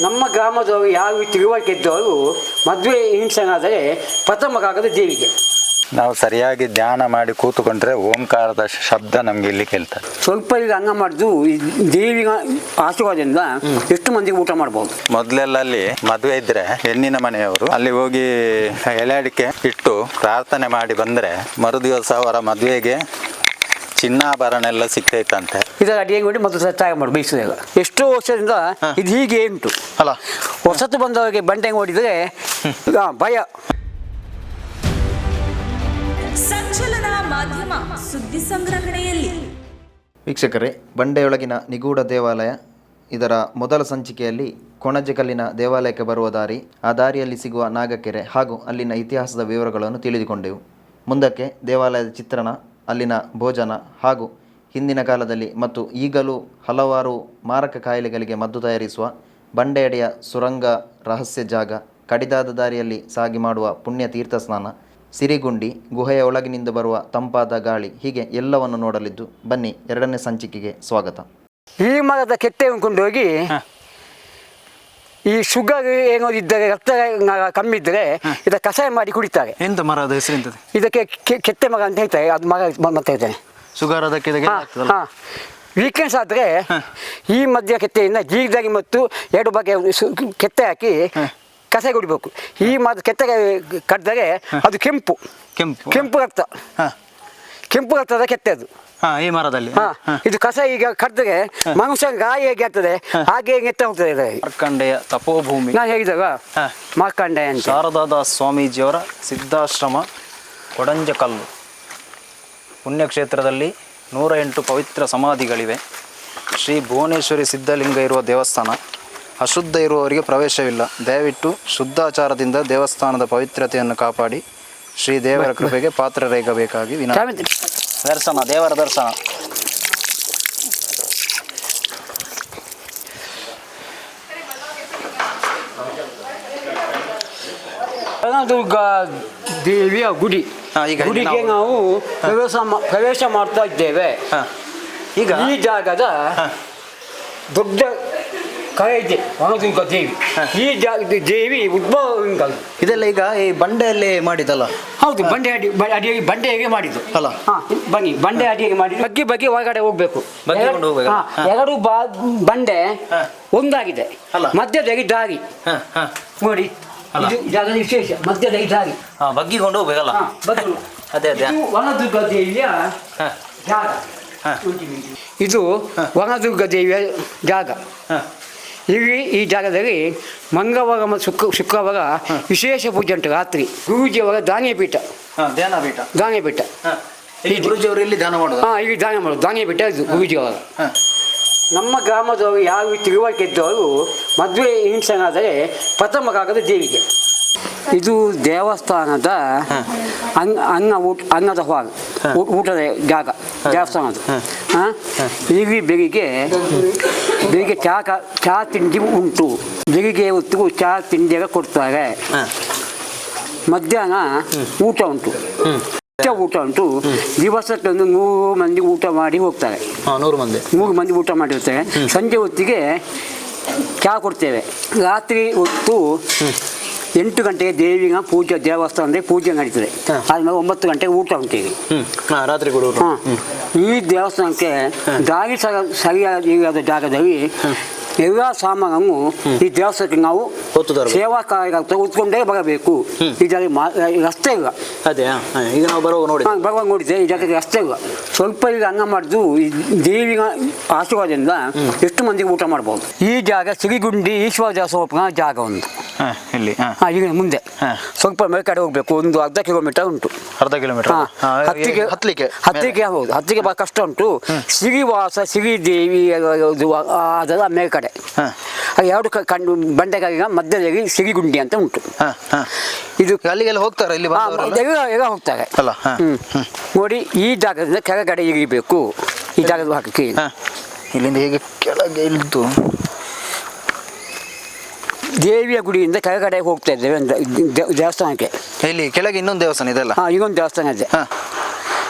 ನಮ್ಮ ಗ್ರಾಮದವರು ಯಾವ ತಿಳುವಳಿಕೆದ್ದವರು ಮದುವೆ ಹಿಂಸನಾದರೆ ಪ್ರಥಮ ಕಾಗದ ದೇವಿಗೆ. ನಾವು ಸರಿಯಾಗಿ ಧ್ಯಾನ ಮಾಡಿ ಕೂತುಕೊಂಡ್ರೆ ಓಂಕಾರದ ಶಬ್ದ ನಮ್ಗೆ ಇಲ್ಲಿ ಕೇಳ್ತದೆ. ಸ್ವಲ್ಪ ಈಗ ಹಂಗ ಮಾಡಿದ್ದು ದೇವಿನ ಆಶೀರ್ವಾದದಿಂದ ಎಷ್ಟು ಮಂದಿಗೆ ಊಟ ಮಾಡಬಹುದು ಮೊದಲೆಲ್ಲ ಅಲ್ಲಿ ಮದುವೆ ಇದ್ರೆ ಹೆಣ್ಣಿನ ಮನೆಯವರು ಅಲ್ಲಿ ಹೋಗಿ ಎಲೆ ಅಡಿಕೆ ಇಟ್ಟು ಪ್ರಾರ್ಥನೆ ಮಾಡಿ ಬಂದ್ರೆ ಮರುದಿವಸ ಅವರ ಮದುವೆಗೆ ಚಿನ್ನಾಭರಣ ಎಲ್ಲ ಸಿಗ್ತೈತಂತೆ. ಇದರ ಅಡಿಗೆ ಮಾಡಿ ಮತ್ತು ಸತ್ತಾಗ ಮಾಡಿ ಬೇಯಿಸಿದಾಗ ಎಷ್ಟೋ ವರ್ಷದಿಂದ ಇದು ಹೀಗೆ ಉಂಟು. ಅಲ್ಲ. ಹೊಸತು ಬಂದವರಿಗೆ ಬಂಡೆ ಓಡಿದ್ರೆ ಭಯ. ಸಂಚಲನ ಮಾಧ್ಯಮ ಸುದ್ದಿ ಸಂಗ್ರಹಣೆಯಲ್ಲಿ. ವೀಕ್ಷಕರೇ ಬಂಡೆಯೊಳಗಿನ ನಿಗೂಢ ದೇವಾಲಯ ಇದರ ಮೊದಲ ಸಂಚಿಕೆಯಲ್ಲಿ ಕೊಣಜೆಕಲ್ಲಿನ ದೇವಾಲಯಕ್ಕೆ ಬರುವ ದಾರಿ ಆ ದಾರಿಯಲ್ಲಿ ಸಿಗುವ ನಾಗಕೆರೆ ಹಾಗೂ ಅಲ್ಲಿನ ಇತಿಹಾಸದ ವಿವರಗಳನ್ನು ತಿಳಿದುಕೊಂಡೆವು. ಮುಂದಕ್ಕೆ ದೇವಾಲಯದ ಚಿತ್ರಣ ಅಲ್ಲಿನ ಭೋಜನ ಹಾಗೂ ಹಿಂದಿನ ಕಾಲದಲ್ಲಿ ಮತ್ತು ಈಗಲೂ ಹಲವಾರು ಮಾರಕ ಕಾಯಿಲೆಗಳಿಗೆ ಮದ್ದು ತಯಾರಿಸುವ ಬಂಡೆಯಡೆಯ ಸುರಂಗ ರಹಸ್ಯ ಜಾಗ ಕಡಿದಾದ ದಾರಿಯಲ್ಲಿ ಸಾಗಿ ಮಾಡುವ ಪುಣ್ಯ ತೀರ್ಥ ಸ್ನಾನ ಸಿರಿಗುಂಡಿ ಗುಹೆಯ ಒಳಗಿನಿಂದ ಬರುವ ತಂಪಾದ ಗಾಳಿ ಹೀಗೆ ಎಲ್ಲವನ್ನು ನೋಡಲಿದ್ದು ಬನ್ನಿ ಎರಡನೇ ಸಂಚಿಕೆಗೆ ಸ್ವಾಗತ. ಈ ಮರದ ಕೆತ್ತೆ ಕೊಂಡೋಗಿ ಈ ಶುಗರ್ ಏನೋ ಇದ್ದರೆ ರಕ್ತ ಕಮ್ಮಿ ಇದ್ದರೆ ಇದ ಕಷಾಯ ಮಾಡಿ ಕುಡಿತಾರೆ. ಎಂತ ಮರ ಅದು ಹೆಸರಿಂತದೆ ಇದಕ್ಕೆ ಕೆ- ಕೆತ್ತೆ ಮಗ ಅಂತ ಹೇಳ್ತಾರೆ. ಅದು ಮಗ ಮತ್ತೆ ಹೇಳ್ತಾರೆ ಶುಗರ್ ಅದಕ್ಕೆ ಇದಕ್ಕೆ ಆಗ್ತದಲ್ಲ ವೀಕೆಂಡ್ಸ್ ಆದರೆ ಈ ಮಧ್ಯ ಕೆತ್ತೆಯಿಂದ ಜೀರ್ದಾಗಿ ಮತ್ತು ಎರಡು ಬಗೆ ಸು- ಕೆತ್ತೆ ಹಾಕಿ ಕಷಾಯ ಕುಡಿಬೇಕು. ಈ ಮದ್ದು ಕೆತ್ತೆ ಕಟ್ಟಿದರೆ ಅದು ಕೆಂಪು. ಕೆಂಪು. ಕೆಂಪು ರಕ್ತ. ಹಾ. ಕೆಂಪು ರಕ್ತದ ಕೆತ್ತೆ ಅದು ಹಾ ಈ ಮರದಲ್ಲಿ. ಹಾ ಇದು ಕಸ ಈಗ ಕಟ್ಟಿದ್ರೆ ಮನುಷ್ಯ ಗಾಯ ಹೇಗೆ ಆಗ್ತದೆ ಹಾಗೆ ಎತ್ತ ಹೋಗ್ತದೆ ಮಾರ್ಕಂಡೆಯ ತಪೋಭೂಮಿ. ನಾನು ಹೇಗಿದಾಗ ಹಾ. ಮಾರ್ಕಂಡೆ ಅಂತ. ಶಾರದಾದಾಸ್ ಸ್ವಾಮೀಜಿಯವರ ಸಿದ್ಧಾಶ್ರಮ ಕೊಡಂಜಕಲ್ಲು. ಪುಣ್ಯಕ್ಷೇತ್ರದಲ್ಲಿ ನೂರ ಎಂಟು ಪವಿತ್ರ ಸಮಾಧಿಗಳಿವೆ. ಶ್ರೀ ಭುವನೇಶ್ವರಿ ಸಿದ್ಧಲಿಂಗ ಇರುವ ದೇವಸ್ಥಾನ. ಅಶುದ್ಧ ಇರುವವರಿಗೆ ಪ್ರವೇಶವಿಲ್ಲ. ದಯವಿಟ್ಟು ಶುದ್ಧಾಚಾರದಿಂದ ದೇವಸ್ಥಾನದ ಪವಿತ್ರತೆಯನ್ನು ಕಾಪಾಡಿ. ಶ್ರೀ ದೇವರ ಕೃಪೆಗೆ ಪಾತ್ರರೇಗಬೇಕಾಗಿ ವಿನ ದರ್ಶನ ದೇವರ ದರ್ಶನ. ದುರ್ಗಾ ದೇವಿಯ ಗುಡಿ. ಈಗ ಗುಡಿಗೆ ನಾವು- ಪ್ರವೇಶ ಪ್ರವೇಶ ಮಾಡ್ತಾ ಇದ್ದೇವೆ. ಈಗ ಈ ಜಾಗದ ದೊಡ್ಡ ಇದೆ ವನದುರ್ಗ ದೇವಿ ಈ ಜಾಗದ ದೇವಿ ಉದ್ಭವ ಉಂಟಲ್ಲ. ಇದೆಲ್ಲ ಈಗ ಈ ಬಂಡೆಯಲ್ಲಿ ಮಾಡಿದಲ್ಲ ಹೌದು ಬಂಡೆ ಅಡಿ ಬ- ಬಂಡೆ ಹೇಗೆ ಮಾಡಿದ್ದು ಅಲ್ಲ? ಹಾ ಬನ್ನಿ ಬಂಡೆ ಹೇಗೆ ಮಾಡಿದ್ದು ಬಗ್ಗೆ ಬಗ್ಗೆ ಒಳಗಡೆ ಹೋಗ್ಬೇಕು ಬಗ್ಗಿಕೊಂಡು ಹೋಗ್ಬೇಕು. ಹಾ, ಹಾ. ಎರಡು ಬಾ ಬಂಡೆ ಹಾ. ಒಂದಾಗಿದೆ ಅಲ್ಲ? ಮಧ್ಯದಲ್ಲಿ ದಾರಿ ಹಾ, ಹಾ. ನೋಡಿ ಅಲ್ಲ? ಇದು ವಿಶೇಷ ಮಧ್ಯದಾಗಿ ದಾರಿ ಹಾ ಬಗ್ಗಿಕೊಂಡು ಹೋಗ್ಬೇಕಲ್ಲ ಹಾ, ಬದಲು. ಅದೇ ಅದೇ ಇದು ವನದುರ್ಗ ದೇವಿಯ ಹಾ, ಜಾಗ ಹಾ. ಇದು ವನದುರ್ಗ ದೇವಿಯ ಜಾಗ ಹಾ. ಇಲ್ಲಿ ಈ ಜಾಗದಲ್ಲಿ ಮಂಗಳವಾರ ಮತ್ತು ಶುಕ್ರ ಶುಕ್ರವಾರ ವಿಶೇಷ ಪೂಜೆ ಉಂಟು ರಾತ್ರಿ. ಧಾನ್ಯ ಪೀಠ ಧ್ಯಾನ ಪೀಠ. ಧಾನ್ಯ ಪೀಠ ಗುರುಜಿಯವರು ಇಲ್ಲಿ ದಾನ ಮಾಡೋದು? ಹಾಂ ಇಲ್ಲಿ ದಾನ ಮಾಡೋದು. ಧಾನ್ಯ ಪೀಠ ಇದು ಹಾ. ನಮ್ಮ ಗ್ರಾಮದವರು ಯಾವ ತಿಳುವಳಿಕೆ ಇದ್ದವರು ಮದುವೆ ಹಿಂಸನಾದರೆ ಪ್ರಥಮ ಕಾಗದ ದೇವಿಗೆ ಇದು ದೇವಸ್ಥಾನದ ಅನ್ನ ಅನ್ನ ಊಟ ಅನ್ನದ ಹಾಲ್ ಊಟದ ಜಾಗ ದೇವಸ್ಥಾನದ ಇಲ್ಲಿ ಬೆಳಿಗ್ಗೆ ಬೆಳಿಗ್ಗೆ ಚಾ ಕ- ಚಾ ತಿಂಡಿ ಉಂಟು. ಬೆಳಿಗ್ಗೆ ಹೊತ್ತಿಗೂ ಚಾ ತಿಂಡಿಯಾಗ ಕೊಡ್ತಾರೆ. ಮಧ್ಯಾಹ್ನ ಊಟ ಉಂಟು. ಊಟ ಉಂಟು. ದಿವಸಕ್ಕೊಂದು ನೂರು ಮಂದಿ ಊಟ ಮಾಡಿ ಹೋಗ್ತಾರೆ. ನೂರು ಮಂದಿ. ಮೂರು ಮಂದಿ ಊಟ ಮಾಡಿರ್ತೇವೆ ಸಂಜೆ ಹೊತ್ತಿಗೆ ಚಹಾ ಕೊಡ್ತೇವೆ. ರಾತ್ರಿ ಹೊತ್ತು ಎಂಟು ಗಂಟೆಗೆ ದೇವಿನ ಪೂಜೆ ದೇವಸ್ಥಾನದಲ್ಲಿ ಪೂಜೆ ನಡೀತದೆ. ಆದ್ಮೇಲೆ ಒಂಬತ್ತು ಗಂಟೆಗೆ ಊಟ ಉಂಟೀವಿ ರಾತ್ರಿ ಕೂಡ ಈ ದೇವಸ್ಥಾನಕ್ಕೆ ದಾರಿ ಸರ ಸರಿಯಾದ ಜಾಗದಲ್ಲಿ ಎಲ್ಲ ಸಾಮಾನು ಈ ದೇವಸ್ಥಾನಕ್ಕೆ ನಾವು. ಸೇವಾ ಕಾರ್ಯಕರ್ತರು ಉತ್ಕೊಂಡೇ ಬರಬೇಕು. ಇದರಲ್ಲಿ ಮಾ ರಸ್ತೆ ಇಲ್ಲ. ಅದೇ. ಈಗ ನಾವು ಬರುವಾಗ ನೋಡಿ. ಬರುವಾಗ ನೋಡಿದೆ ಈ ಜಾಗಕ್ಕೆ ರಸ್ತೆ ಇಲ್ಲ. ಸ್ವಲ್ಪ ಈಗ ಹಂಗ ಮಾಡಿದ್ದು ಈ ದೇವಿನ ಆಶೀರ್ವಾದದಿಂದ ಎಷ್ಟು ಮಂದಿಗೆ ಊಟ ಮಾಡಬಹುದು ಈ ಜಾಗ ಸಿರಿಗುಂಡಿ ಈಶ್ವರ ದಾಸೋಪನ ಜಾಗ ಒಂದು. ಇಲ್ಲಿ ಹಾ. ಈಗ ಮುಂದೆ. ಸ್ವಲ್ಪ ಮೇಲ್ಕಡೆ ಹೋಗ್ಬೇಕು. ಒಂದು ಅರ್ಧ ಕಿಲೋಮೀಟರ್ ಉಂಟು. ಅರ್ಧ ಕಿಲೋಮೀಟರ್ ಹಾ, ಹತ್ತಿಗೆ ಹತ್ತಲಿಕ್ಕೆ ಹತ್ತಿಗೆ ಹೌದು. ಹತ್ತಿಗೆ ಬಹಳ ಕಷ್ಟ ಉಂಟು. ಸಿರಿವಾಸ ಸಿರಿದೇವಿ ದೇವಿ ಅದೆಲ್ಲ ಮೇಲ್ಕಡೆ ಹಾ. ಅದು ಎರಡು ಕಂಡು ಬಂಡೆಗಾಗಿನ ಮಧ್ಯದಲ್ಲಿ ಸಿರಿಗುಂಡಿ ಅಂತ ಉಂಟು. ಇದು ಅಲ್ಲಿಗೆಲ್ಲ ಹೋಗ್ತಾರೆ ಇಲ್ಲಿ? ಎಲ್ಲ ಹೋಗ್ತಾರೆ. ಅಲ್ಲ. ನೋಡಿ ಈ ಜಾಗದಿಂದ ಕೆಳಗಡೆ ಇಳಿಬೇಕು. ಈ ಜಾಗದ ಹಾಕಿ ಇಲ್ಲಿಂದ ಹೇಗೆ ಕೆಳಗೆ ಇಳಿದು? ದೇವಿಯ ಗುಡಿಯಿಂದ ಕೆಳಗಡೆ ಹೋಗ್ತಾ ಇದ್ದೇವೆ ದೇ- ದೇವಸ್ಥಾನಕ್ಕೆ. ಇಲ್ಲಿ ಕೆಳಗೆ ಇನ್ನೊಂದು ದೇವಸ್ಥಾನ ಇದೆಲ್ಲ ಹಾಂ ಈಗೊಂದು ದೇವಸ್ಥಾನ ಇದೆ. ಹಾ.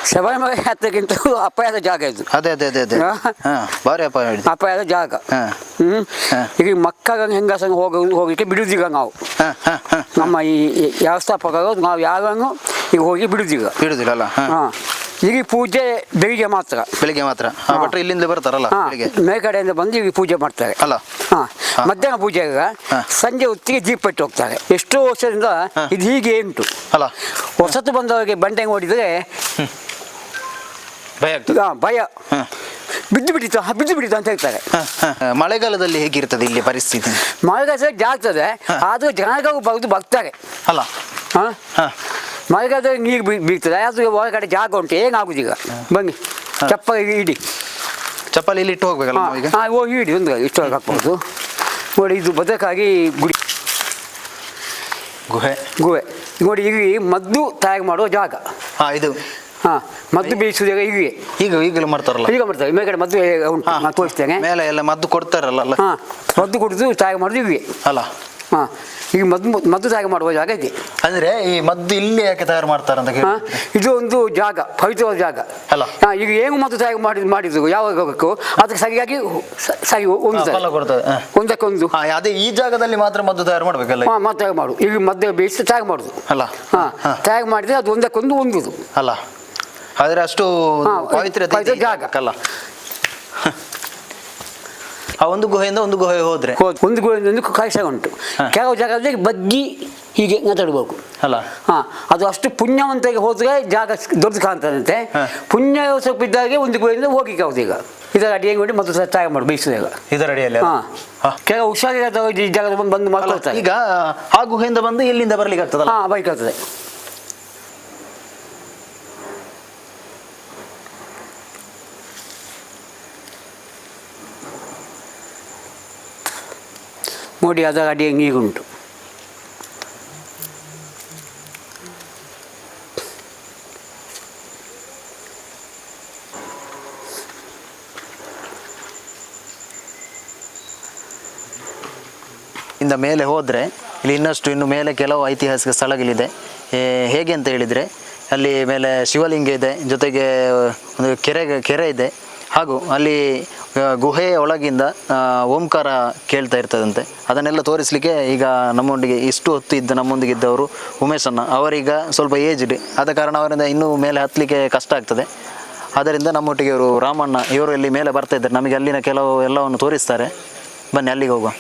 ಶಬರಿಮಲೆ ಯಾತ್ರೆಗಿಂತ ಅಪಾಯದ ಜಾಗ ಇದು. ಅದೇ ಅದೇ ಅದೇ ಅದೇ. ಹಾ. ಹಾ ಭಾರಿ ಅಪಾಯ ಅಪಾಯದ ಜಾಗ. ಹಾ. ಹ್ಮ್. ಹಾ. ಈಗ ಮಕ್ಕಳ ಹೆಂಗಸಂಗೆ ಹೋಗ ಹೋಗಲಿಕ್ಕೆ ಬಿಡುದಿಲ್ಲ ನಾವು. ಹಾ ಹಾ ಹಾ. ನಮ್ಮ ಈ ಈ ವ್ಯವಸ್ಥಾಪಕರು ನಾವು ಯಾರನ್ನು ಈಗ ಹೋಗಿ ಬಿಡುದೀಗ ಬಿಡುದಿಲ್ಲ ಅಲ್ಲ? ಹಾ. ಹಾ. ಈಗ ಪೂಜೆ ಬೆಳಿಗ್ಗೆ ಮಾತ್ರ. ಬೆಳಿಗ್ಗೆ ಮಾತ್ರ. ಭಟ್ರು ಇಲ್ಲಿಂದ ಬರ್ತಾರಲ್ಲ ಹಾ ಬೆಳಿಗ್ಗೆ? ಮೇಲ್ಗಡೆಯಿಂದ ಬಂದು ಈಗ ಪೂಜೆ ಮಾಡ್ತಾರೆ. ಅಲ್ಲ? ಹಾ ಮಧ್ಯಾಹ್ನ ಪೂಜೆ ಸಂಜೆ ಹೊತ್ತಿಗೆ ಜೀಪ್ ಇಟ್ಟು ಹೋಗ್ತಾರೆ. ಎಷ್ಟೋ ವರ್ಷದಿಂದ ಇದು ಹೀಗೆ ಉಂಟು. ಅಲ್ಲ? ಹೊಸತು ಬಂದವರಿಗೆ ಬಂಡೆ ಓಡಿದ್ರೆ ಭಯ ಆಗ್ತದೆ. ಆ, ಭಯ. ಹಾ. ಬಿದ್ದು ಹ, ಬಿದ್ದು ಬಿಟ್ಟಿತ್ತು ಅಂತ ಹೇಳ್ತಾರೆ. ಹಾ, ಹಾ, ಹಾ. ಮಳೆಗಾಲದಲ್ಲಿ ಹೇಗಿರ್ತದೆ ಇಲ್ಲಿ ಪರಿಸ್ಥಿತಿ? ಮಳೆಗಾಲ ಜಾಗ್ತದೆ ಆದ್ರೂ ಜನಗಳು ಬರೆದು ಬರ್ತಾರೆ. ಅಲ್ಲ? ಹಾ. ಹಾ. ಮಳೆಗಾಲದಲ್ಲಿ ನೀರು ಬೀ ಬೀಳ್ತದೆ ಅದು ಒಳಗಡೆ ಜಾಗ ಉಂಟು. ಈಗ? ಬನ್ನಿ. ಚಪ್ಪಲಿ ಇಡಿ. ಚಪ್ಪಲಿ ಇಲ್ಲಿ ಇಟ್ಟು ಹೋಗ್ಬೇಕಲ್ಲ ನಾವು ಈಗ? ಹಾಂ ಹೋಗಿ ಇಡಿ. ಒಂದು ಇಷ್ಟು ಹಾಕ್ಬೋದು. ನೋಡಿ ಇದು ಬದಕಾಗಿ ಗುಡಿ. ಗುಹೆ. ಗುಹೆ. ನೋಡಿ ಇಲ್ಲಿ ಮದ್ದು ತಯಾರು ಮಾಡುವ ಜಾಗ. ಹಾಂ ಇದು. ಹಾಂ ಮದ್ದು ಬೀಸುದಾಗ ಇವೆ ಈಗ ಈಗಲೂ ಮಾಡ್ತಾರಲ್ಲ? ಈಗ ಮಾಡ್ತಾರೆ. ಮೇಲ್ಗಡೆ ಮದ್ದು ಉಂಟು. ನಾನು ತೋರಿಸ್ತೇನೆ. ಮೇಲೆ ಎಲ್ಲ ಮದ್ದು ಕೊಡ್ತಾರಲ್ಲ ಹಾಂ. ಮದ್ದು ಕುಡಿದು ತಯಾರು ಮಾಡೋದು ಇವೆ ಅಲ್ಲ? ಹಾಂ. ಈಗ ಮದ್ದು ಮದ್ದು ತಯಾರು ಮಾಡುವ ಜಾಗ ಇದೆ. ಅಂದ್ರೆ ಈ ಮದ್ದು ಇಲ್ಲಿ ಯಾಕೆ ತಯಾರು ಮಾಡ್ತಾರೆ ಅಂತ ಕೇಳಿ ಹಾಂ ಇದು ಒಂದು ಜಾಗ ಪವಿತ್ರವಾದ ಜಾಗ. ಅಲ್ಲ. ಹಾಂ ಈಗ ಏನು ಮದ್ದು ತಯಾರು ಮಾಡಿ ಮಾಡಿದ್ರು ಯಾವಾಗ ಹೋಗಬೇಕು ಅದಕ್ಕೆ ಸರಿಯಾಗಿ ಸ- ಸರಿ ಒಂದು ಫಲ ಕೊಡ್ತದೆ. ಹಾ. ಒಂದಕ್ಕೊಂದು. ಹಾ ಅದೇ ಈ ಜಾಗದಲ್ಲಿ ಮಾತ್ರ ಮದ್ದು ತಯಾರು ಮಾಡ್ಬೇಕಲ್ಲ? ಹಾ, ಮದ್ದು ತಯಾರು ಮಾಡು. ಈಗ ಮದ್ದು ಬೇಯಿಸಿ ತಯಾರು ಮಾಡುದು. ಅಲ್ಲ. ಹಾಂ ಹಾ. ತಯಾರು ಮಾಡಿದ್ರೆ ಅದು ಒಂದಕ್ಕೊಂದು ಒಂದುದು. ಅಲ್ಲ. ಆದ್ರೆ ಅಷ್ಟು ಹಾ, ಪವಿತ್ರತೆ ಪವಿತ್ರ ಜಾಗ. ಅಲ್ಲ ಆ ಒಂದು ಗುಹೆಯಿಂದ ಒಂದು ಗುಹೆ ಹೋದ್ರೆ ಹೋದ್ ಒಂದು ಗುಹೆಯಿಂದ ಒಂದು ಕಾಯಿಸ ಉಂಟು. ಕೆಲವು ಜಾಗದಲ್ಲಿ ಬಗ್ಗಿ ಹೀಗೆ ಮಾತಾಡಬೇಕು ಅಲ್ಲ. ಹಾ ಅದು ಅಷ್ಟು ಪುಣ್ಯವಂತಾಗಿ ಹೋದ್ರೆ ಜಾಗ ದೊಡ್ಡದು ಕಾಣ್ತದಂತೆ. ಪುಣ್ಯ ಸ್ವಲ್ಪ ಇದ್ದಾಗೆ ಒಂದು ಗುಹೆಯಿಂದ ಹೋಗಿಕ್ಕೆ ಹೌದು ಈಗ ಇದರ ಅಡಿಯಾಗಿ ಮಾಡಿ ಮತ್ತು ಸಹ ತಯಾರು ಮಾಡಿ ಬೇಯಿಸಿದಾಗ ಇದರ ಅಡಿಯಲ್ಲಿ ಹಾ. ಕೆಲವು ಹುಷಾರಿಲ್ಲದ ಈ ಜಾಗದ ಬಂದು ಬಂದು ಮಾಡ್ಕೊಳ್ತಾರೆ. ಈಗ ಆ ಗುಹೆಯಿಂದ ಬಂದು ಇಲ್ಲಿಂದ ಬರ್ಲಿಕ್ಕೆ ಆಗ್ತದಲ್ಲ? ಹಾ ಬೈಕ್ ಆಗ್ತದೆ. ನೋಡಿ ಅದರ ಅಡಿಯ ನೀರುಂಟು ಇಂದ ಮೇಲೆ ಹೋದರೆ ಇಲ್ಲಿ ಇನ್ನಷ್ಟು ಇನ್ನು ಮೇಲೆ ಕೆಲವು ಐತಿಹಾಸಿಕ ಸ್ಥಳಗಳಿದೆ. ಹೇಗೆ ಅಂತ ಹೇಳಿದರೆ ಅಲ್ಲಿ ಮೇಲೆ ಶಿವಲಿಂಗ ಇದೆ, ಜೊತೆಗೆ ಒಂದು ಕೆರೆ ಕೆರೆ ಇದೆ. ಹಾಗೂ ಅಲ್ಲಿ ಗುಹೆಯ ಒಳಗಿಂದ ಓಂಕಾರ ಕೇಳ್ತಾ ಇರ್ತದಂತೆ. ಅದನ್ನೆಲ್ಲ ತೋರಿಸಲಿಕ್ಕೆ ಈಗ ನಮ್ಮೊಂದಿಗೆ ಇಷ್ಟು ಹೊತ್ತು ಇದ್ದ ನಮ್ಮೊಂದಿಗೆ ಇದ್ದವರು ಉಮೇಶಣ್ಣ. ಅವರೀಗ ಸ್ವಲ್ಪ ಏಜ್ಡ್ ಆದ ಕಾರಣ ಅವರಿಂದ ಇನ್ನೂ ಮೇಲೆ ಹತ್ತಲಿಕ್ಕೆ ಕಷ್ಟ ಆಗ್ತದೆ. ಆದ್ದರಿಂದ ನಮ್ಮೊಟ್ಟಿಗೆ ಇವರು ರಾಮಣ್ಣ, ಇವರು ಇಲ್ಲಿ ಮೇಲೆ ಬರ್ತಾ ಇದ್ದಾರೆ. ನಮಗೆ ಅಲ್ಲಿನ ಕೆಲವು ಎಲ್ಲವನ್ನು ತೋರಿಸ್ತಾರೆ. ಬನ್ನಿ, ಅಲ್ಲಿಗೆ ಹೋಗುವ.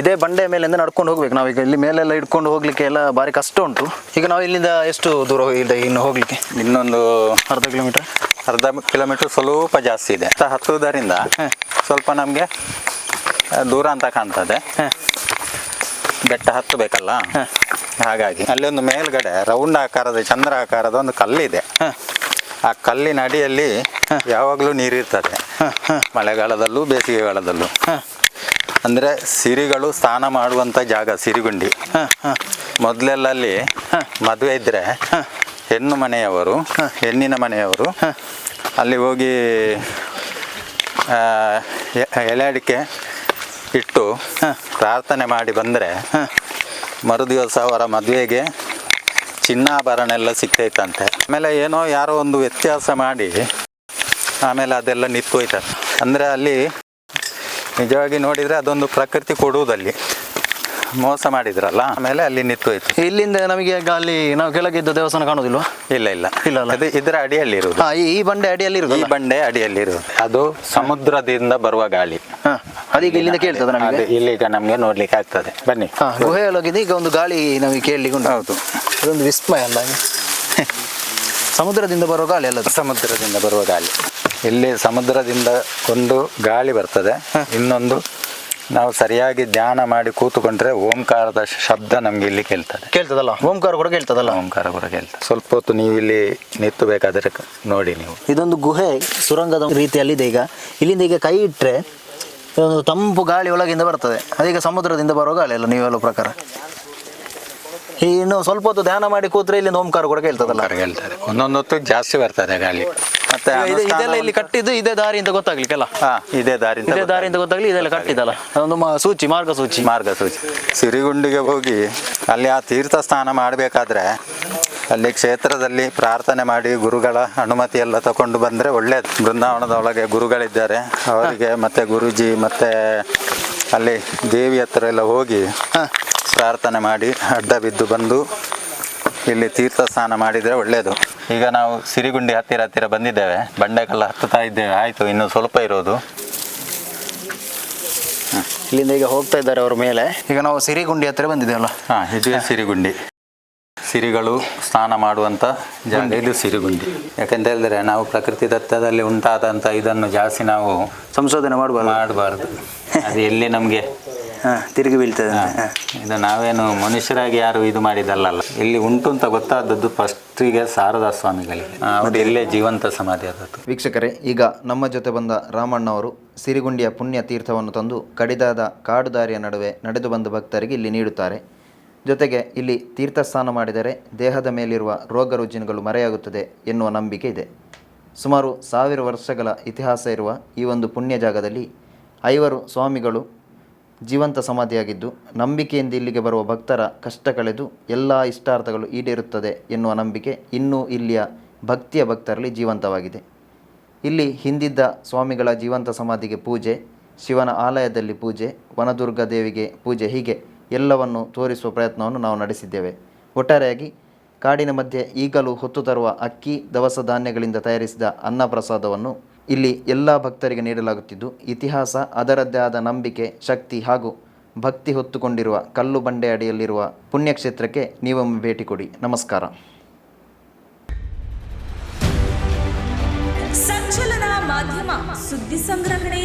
ಇದೇ ಬಂಡೆ ಮೇಲಿಂದ ನಡ್ಕೊಂಡು ಹೋಗ್ಬೇಕು. ನಾವೀಗ ಇಲ್ಲಿ ಮೇಲೆಲ್ಲ ಇಟ್ಕೊಂಡು ಹೋಗ್ಲಿಕ್ಕೆ ಎಲ್ಲ ಭಾರಿ ಕಷ್ಟ ಉಂಟು. ಈಗ ನಾವು ಇಲ್ಲಿಂದ ಎಷ್ಟು ದೂರ ಇದೆ ಇನ್ನು ಹೋಗ್ಲಿಕ್ಕೆ? ಇನ್ನೊಂದು ಅರ್ಧ ಕಿಲೋಮೀಟರ್ ಅರ್ಧ ಕಿಲೋಮೀಟರ್ ಸ್ವಲ್ಪ ಜಾಸ್ತಿ ಇದೆ. ಹತ್ತುವುದರಿಂದ ಸ್ವಲ್ಪ ನಮಗೆ ದೂರ ಅಂತ ಕಾಣ್ತದೆ. ಬೆಟ್ಟ ಹತ್ತಬೇಕಲ್ಲ? ಹಾಗಾಗಿ ಅಲ್ಲಿ ಒಂದು ಮೇಲ್ಗಡೆ ರೌಂಡ್ ಆಕಾರದ ಚಂದ್ರ ಆಕಾರದ ಒಂದು ಕಲ್ಲಿದೆ. ಆ ಕಲ್ಲಿನ ಅಡಿಯಲ್ಲಿ ಯಾವಾಗಲೂ ನೀರಿರ್ತದೆ. ಮಳೆಗಾಲದಲ್ಲೂ ಬೇಸಿಗೆಗಾಲದಲ್ಲೂ. ಅಂದರೆ ಸಿರಿಗಳು ಸ್ನಾನ ಮಾಡುವಂಥ ಜಾಗ ಸಿರಿಗುಂಡಿ. ಮೊದಲೆಲ್ಲ ಅಲ್ಲಿ ಮದುವೆ ಇದ್ದರೆ ಹೆಣ್ಣು ಮನೆಯವರು ಹೆಣ್ಣಿನ ಮನೆಯವರು ಅಲ್ಲಿ ಹೋಗಿ ಎಲೆ ಅಡಿಕೆ ಇಟ್ಟು ಪ್ರಾರ್ಥನೆ ಮಾಡಿ ಬಂದರೆ ಮರುದಿವಸ ಅವರ ಮದುವೆಗೆ ಚಿನ್ನಾಭರಣ ಎಲ್ಲ ಸಿಗ್ತೈತಂತೆ ಆಮೇಲೆ ಏನೋ ಯಾರೋ ಒಂದು ವ್ಯತ್ಯಾಸ ಮಾಡಿ ಆಮೇಲೆ ಅದೆಲ್ಲ ನಿಂತೋಯ್ತದೆ ಅಂದರೆ ಅಲ್ಲಿ ನಿಜವಾಗಿ ನೋಡಿದರೆ ಅದೊಂದು ಪ್ರಕೃತಿ ಕೊಡುವುದಲ್ಲಿ. ಮೋಸ ಮಾಡಿದ್ರಲ್ಲ ಆಮೇಲೆ ಅಲ್ಲಿ ನಿಂತೋಯ್ತು ಇಲ್ಲಿಂದ ನಮಗೆ ಅಲ್ಲಿ ನಾವು ಕೆಳಗಿದ್ದ ದೇವಸ್ಥಾನ ಕಾಣೋದಿಲ್ವಾ ಇಲ್ಲ ಇಲ್ಲ. ಇಲ್ಲ? ಅದು ಇದರ ಅಡಿಯಲ್ಲಿ ಇರುವುದು. ಈ ಬಂಡೆ ಅಡಿಯಲ್ಲಿ ಈ ಬಂಡೆ ಅಡಿಯಲ್ಲಿ ಇರುವುದು. ಅದು ಸಮುದ್ರದಿಂದ ಬರುವ ಗಾಳಿ. ಹಾ ಅದೀಗ ಇಲ್ಲಿಂದ ಕೇಳ್ತದೆ ನಮಗೆ. ಇಲ್ಲಿಗ ನಮಗೆ ನೋಡ್ಲಿಕ್ಕೆ ಆಗ್ತದೆ. ಬನ್ನಿ. ಗುಹೆಯಲ್ಲಿ ಗುಹೆಯೊಳಗಿದೆ ಈಗ ಒಂದು ಗಾಳಿ ನಮಗೆ ಕೇಳಲಿಕ್ಕೆ ಉಂಟು. ಹೌದು. ಅದೊಂದು ವಿಸ್ಮಯ ಅಲ್ಲ ಸಮುದ್ರದಿಂದ ಬರುವ ಗಾಳಿ ಅಲ್ಲ ಅದು? ಸಮುದ್ರದಿಂದ ಬರುವ ಗಾಳಿ. ಇಲ್ಲಿ ಸಮುದ್ರದಿಂದ ಒಂದು ಗಾಳಿ ಬರ್ತದೆ. ಇನ್ನೊಂದು ನಾವು ಸರಿಯಾಗಿ ಧ್ಯಾನ ಮಾಡಿ ಕೂತುಕೊಂಡ್ರೆ ಓಂಕಾರದ ಶಬ್ದ ನಮ್ಗೆ ಇಲ್ಲಿ ಕೇಳ್ತದೆ. ಕೇಳ್ತದಲ್ಲ? ಓಂಕಾರ ಕೂಡ ಕೇಳ್ತದಲ್ಲ? ಓಂಕಾರ ಕೂಡ ಕೇಳ್ತದೆ. ಸ್ವಲ್ಪ ಹೊತ್ತು ನೀವು ಇಲ್ಲಿ ಕ- ನೋಡಿ ನೀವು. ಇದೊಂದು ಗುಹೆ ಸುರಂಗದ ರೀತಿಯಲ್ಲಿದೆ ಈಗ. ಇಲ್ಲಿಂದ ಈಗ ಕೈ ಇಟ್ಟರೆ ಒಂದು ತಂಪು ಗಾಳಿ ಒಳಗಿಂದ ಬರ್ತದೆ. ಅದೀಗ ಸಮುದ್ರದಿಂದ ಬರುವ ಗಾಳಿ ಅಲ್ಲ ನೀವು ಹೇಳೋ ಪ್ರಕಾರ? ಈ ಇನ್ನು ಸ್ವಲ್ಪ ಹೊತ್ತು ಧ್ಯಾನ ಮಾಡಿ ಕೂತ್ರೆ ಇಲ್ಲಿ ಓಂಕಾರ ಕೂಡ ಕೇಳ್ತದಲ್ಲ. ಹೊರಗೆ ಹೇಳ್ತಾರೆ ಒಂದೊಂದು ಹೊತ್ತು ಜಾಸ್ತಿ ಬರ್ತದೆ ಗಾಳಿ. ಮತ್ತೆ ಇದು- ಇದೆಲ್ಲ ಇಲ್ಲಿ ಕಟ್ಟಿದ್ದು ಇದೇ ದಾರಿ ಅಂತ ಗೊತ್ತಾಗ್ಲಿಕ್ಕೆಲ್ಲ ಹಾ ಇದೇ ದಾರಿ ಇದೇ ದಾರಿ ಅಂತ ಗೊತ್ತಾಗ್ಲಿ ಇದೆಲ್ಲ ಕಟ್ಟಿದಲ್ಲ ಒಂದು ಮ- ಸೂಚಿ ಮಾರ್ಗಸೂಚಿ. ಮಾರ್ಗಸೂಚಿ. ಸಿರಿಗುಂಡಿಗೆ ಹೋಗಿ ಅಲ್ಲಿ ಆ ತೀರ್ಥ ಸ್ನಾನ ಮಾಡಬೇಕಾದ್ರೆ ಅಲ್ಲಿ ಕ್ಷೇತ್ರದಲ್ಲಿ ಪ್ರಾರ್ಥನೆ ಮಾಡಿ ಗುರುಗಳ ಅನುಮತಿ ಎಲ್ಲ ತಕೊಂಡು ಬಂದರೆ ಒಳ್ಳೇದು. ಬೃಂದಾವನದ ಒಳಗೆ ಗುರುಗಳಿದ್ದಾರೆ. ಅವರಿಗೆ ಮತ್ತೆ ಗುರುಜಿ ಮತ್ತೆ ಅಲ್ಲಿ ದೇವಿ ಹತ್ರ ಎಲ್ಲ ಹೋಗಿ ಪ್ರಾರ್ಥನೆ ಮಾಡಿ ಅಡ್ಡ ಬಿದ್ದು ಬಂದು ಇಲ್ಲಿ ತೀರ್ಥ ಸ್ನಾನ ಮಾಡಿದರೆ ಒಳ್ಳೆಯದು ಈಗ ನಾವು ಸಿರಿಗುಂಡಿ ಹತ್ತಿರ ಹತ್ತಿರ ಬಂದಿದ್ದೇವೆ. ಬಂಡೆಕಲ್ಲ ಹತ್ತುತ್ತಾ ಇದ್ದೇವೆ. ಆಯಿತು ಇನ್ನು ಸ್ವಲ್ಪ ಇರೋದು. ಇಲ್ಲಿಂದ ಈಗ ಹೋಗ್ತಾ ಇದ್ದಾರೆ ಅವ್ರ ಮೇಲೆ. ಈಗ ನಾವು ಸಿರಿಗುಂಡಿ ಹತ್ತಿರ ಬಂದಿದ್ದೇವಲ್ಲ. ಹಾಂ ಇದು ಸಿರಿಗುಂಡಿ. ಸಿರಿಗಳು ಸ್ನಾನ ಮಾಡುವಂಥ ಜಾಗ. ಇದು ಸಿರಿಗುಂಡಿ. ಯಾಕೆಂತ ಹೇಳಿದ್ರೆ ನಾವು ಪ್ರಕೃತಿ ದತ್ತದಲ್ಲಿ ಉಂಟಾದಂಥ ಇದನ್ನು ಜಾಸ್ತಿ ನಾವು ಸಂಶೋಧನೆ ಮಾಡಬಾರ್ದು. ಮಾಡಬಾರ್ದು. ಅದು ಎಲ್ಲಿ ನಮಗೆ ಹಾ ತಿರುಗಿ ಬೀಳ್ತದೆ ಅಂತ. ಹಾ. ಇದು ನಾವೇನು ಮನುಷ್ಯರಾಗಿ ಯಾರು ಇದು ಮಾಡಿದಲ್ಲ ಇಲ್ಲಿ ಉಂಟು ಅಂತ ಗೊತ್ತಾದದ್ದು ಫಸ್ಟಿಗೆ ಶಾರದಾ ಸ್ವಾಮಿಗಳಿಗೆ. ಆ, ಅವ್ರು ಇಲ್ಲೇ ಜೀವಂತ ಸಮಾಧಿ ಆದದ್ದು. ವೀಕ್ಷಕರೇ ಈಗ ನಮ್ಮ ಜೊತೆ ಬಂದ ರಾಮಣ್ಣ ಅವರು ಸಿರಿಗುಂಡಿಯ ಪುಣ್ಯ ತೀರ್ಥವನ್ನು ತಂದು ಕಡಿದಾದ ಕಾಡು ದಾರಿಯ ನಡುವೆ ನಡೆದು ಬಂದ ಭಕ್ತರಿಗೆ ಇಲ್ಲಿ ನೀಡುತ್ತಾರೆ. ಜೊತೆಗೆ ಇಲ್ಲಿ ತೀರ್ಥಸ್ನಾನ ಮಾಡಿದರೆ ದೇಹದ ಮೇಲಿರುವ ರೋಗ ರುಜಿನಗಳು ಮರೆಯಾಗುತ್ತದೆ ಎನ್ನುವ ನಂಬಿಕೆ ಇದೆ. ಸುಮಾರು ಸಾವಿರ ವರ್ಷಗಳ ಇತಿಹಾಸ ಇರುವ ಈ ಒಂದು ಪುಣ್ಯ ಜಾಗದಲ್ಲಿ ಐವರು ಸ್ವಾಮಿಗಳು ಜೀವಂತ ಸಮಾಧಿಯಾಗಿದ್ದು, ನಂಬಿಕೆಯಿಂದ ಇಲ್ಲಿಗೆ ಬರುವ ಭಕ್ತರ ಕಷ್ಟ ಕಳೆದು ಎಲ್ಲ ಇಷ್ಟಾರ್ಥಗಳು ಈಡೇರುತ್ತದೆ ಎನ್ನುವ ನಂಬಿಕೆ ಇನ್ನೂ ಇಲ್ಲಿಯ ಭಕ್ತಿಯ ಭಕ್ತರಲ್ಲಿ ಜೀವಂತವಾಗಿದೆ. ಇಲ್ಲಿ ಹಿಂದಿದ್ದ ಸ್ವಾಮಿಗಳ ಜೀವಂತ ಸಮಾಧಿಗೆ ಪೂಜೆ, ಶಿವನ ಆಲಯದಲ್ಲಿ ಪೂಜೆ, ವನದುರ್ಗ ದೇವಿಗೆ ಪೂಜೆ ಹೀಗೆ ಎಲ್ಲವನ್ನು ತೋರಿಸುವ ಪ್ರಯತ್ನವನ್ನು ನಾವು ನಡೆಸಿದ್ದೇವೆ. ಒಟ್ಟಾರೆಯಾಗಿ ಕಾಡಿನ ಮಧ್ಯೆ ಈಗಲೂ ಹೊತ್ತು ತರುವ ಅಕ್ಕಿ, ದವಸ ಧಾನ್ಯಗಳಿಂದ ತಯಾರಿಸಿದ ಅನ್ನ ಪ್ರಸಾದವನ್ನು ಇಲ್ಲಿ ಎಲ್ಲ ಭಕ್ತರಿಗೆ ನೀಡಲಾಗುತ್ತಿದ್ದು, ಇತಿಹಾಸ ಅದರದ್ದೇ ಆದ ನಂಬಿಕೆ, ಶಕ್ತಿ ಹಾಗೂ ಭಕ್ತಿ ಹೊತ್ತುಕೊಂಡಿರುವ ಕಲ್ಲು ಬಂಡೆ ಅಡಿಯಲ್ಲಿರುವ ಪುಣ್ಯಕ್ಷೇತ್ರಕ್ಕೆ ನೀವೊಮ್ಮೆ ಭೇಟಿ ಕೊಡಿ. ನಮಸ್ಕಾರ. ಸಂಚಲನ ಮಾಧ್ಯಮ ಸುದ್ದಿ ಸಂಗ್ರಹಣೆ